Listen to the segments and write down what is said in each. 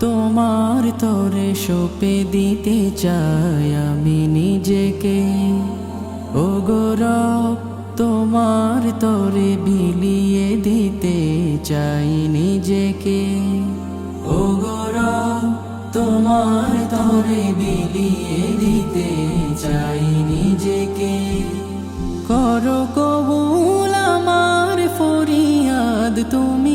তোমার তরে সপে দিতে চাই আমি নিজেকে। ও গৌরব তোমার তরে বিলিয়ে দিতে চাই নিজেকে। ও গৌরব তোমার তরে বিলিয়ে দিতে চাই নিজেকে। করো কবুল আমার ফরিয়াদ, তুমি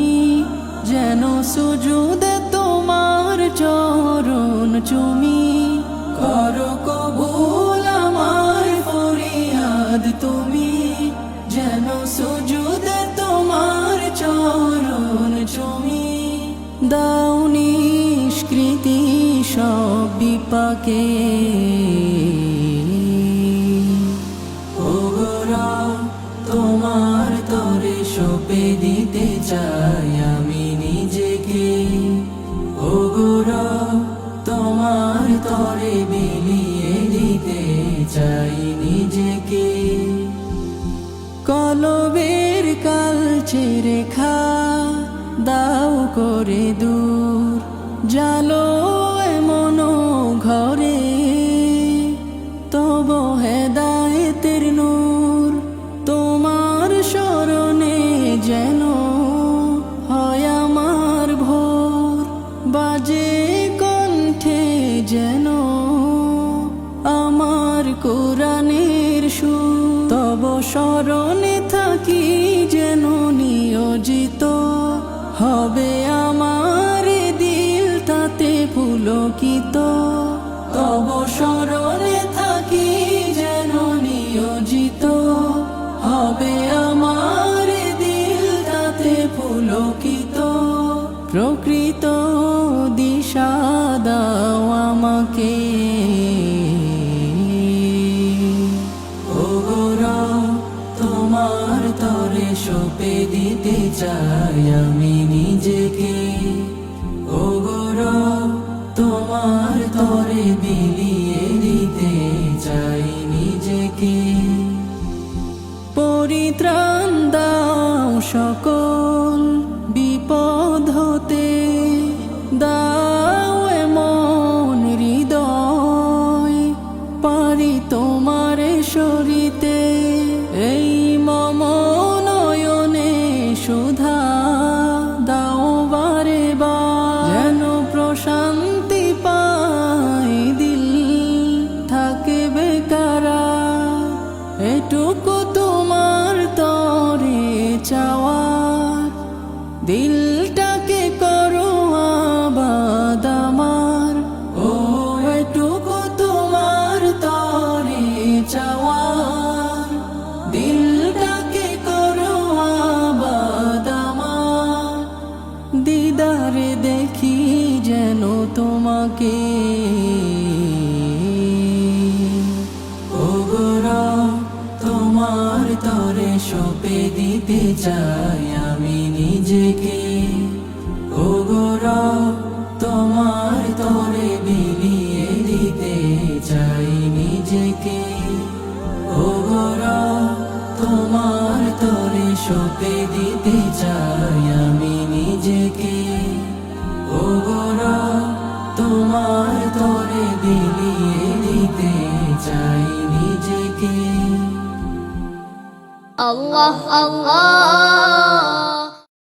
যেন সুজুদ তোমার চরণ চুমি। করো কবুল আমার ফরিয়াদ তুমি। যেন সুজুদ তোমার চরণ চুমি। দাও নিষ্কৃতি সব বিপাকে। তোমার তরে সপে দিতে চাই তরে বিলিয়ে দিতে চাই নিজেকে। কলবের কালচে রেখা দাও করে দূর, জালো এমন ঘরে। তব হেদায়েতের নূর তোমার স্মরণে যেন হয় আমার ভোর। বাজে যেন আমার কোরআনের সু তব স্মরণে থাকি যেন নিয়োজিত। হবে আমার দিল তাতে পুলকিত। তব স্মরণে থাকি যেন নিয়োজিত। হবে আমার দিল তাতে পুলকিত। প্রকৃত দিশা আমাকে। তোমার তরে সপে দিতে চাই আমি নিজেকে। ও গৌরব, তোমার তরে বিলিয়ে দিতে চাই নিজেকে। পরিত্রাণ দাও সকল দিলটাকে করো আবাদ আমার। ও, এটুকু তোমার তরে চাওয়ার। দিলটাকে করো আবাদ আমার। দিদারে দেখি যেন তোমাকে। তোমার তরে সপে দিতে আমি নিজেকে ও গৌরব, তোমার তরে বিলিয়ে দিতে চাই নিজেকে। ও গৌরব, তোমার তরে সপে দিতে চাই আমি নিজেকে। ও গৌরব, তোমার তরে বিলিয়ে দিতে চাই নিজেকে। Allah Allah